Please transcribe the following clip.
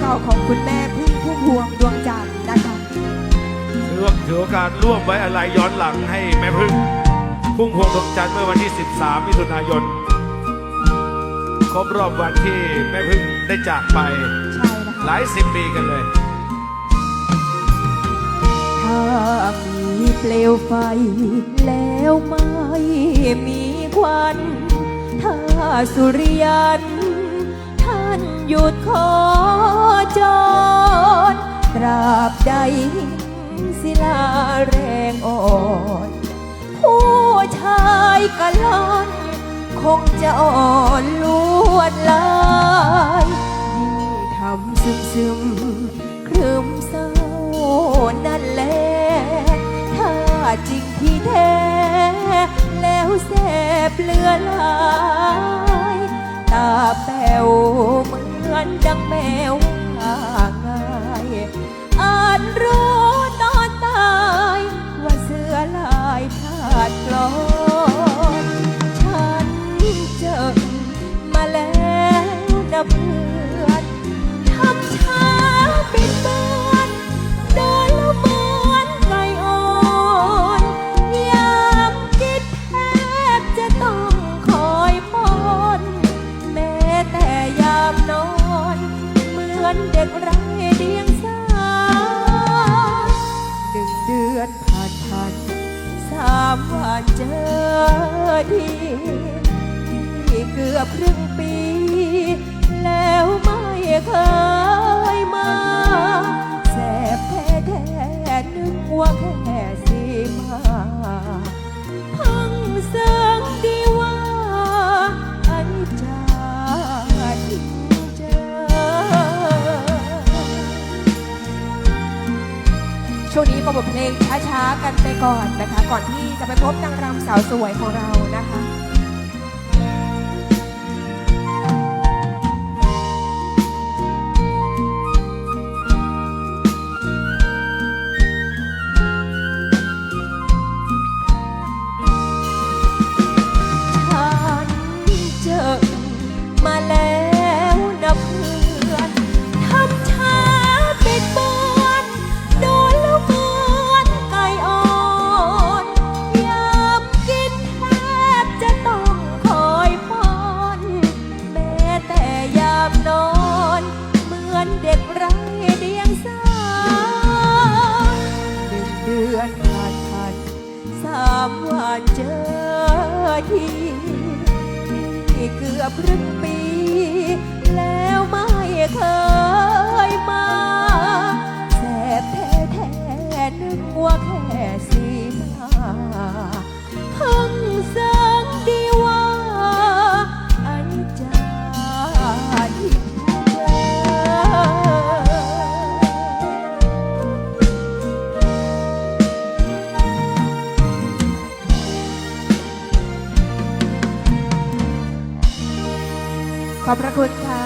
เก่าๆของคุณแม่พึ่งพุ่มพวงดวงจันทร์นะคะเลือกถือโอกาสร่วมไว้อะไรย้อนหลังให้แม่พึ่ง พุ่งพวงดวงจันทร์เมื่อวันที่ 13 มิถุนายน ครบรอบวันที่แม่พึ่งได้จากไป ใช่ะหลายสิบปีกันเลย ถ้ามีเปลวไฟ แล้วไม่มีควันถ้าสุริยัน ท่านหยุดขอ จรตราบใดศิลาแรงอ่อนผู้ชายกะล่อนคงจะอ่อนลวดลายยิ่งทำซึมซึมครึมเศร้านั่นแหละถ้าจริงที่แท้ แล้วแสบเลือหลาย ตาแป๋วเหมือนดังแมว ห่างไงอ่านรู้ ทีที่เกือบครึ่งปี แล้วไม่เคย ช่วงนี้ประบบเพลงช้าๆกันไปก่อนนะคะ ก่อนที่จะไปพบนางรำสาวสวยของเรานะคะ พฤกือบครึ่งปี Cobra Glutar.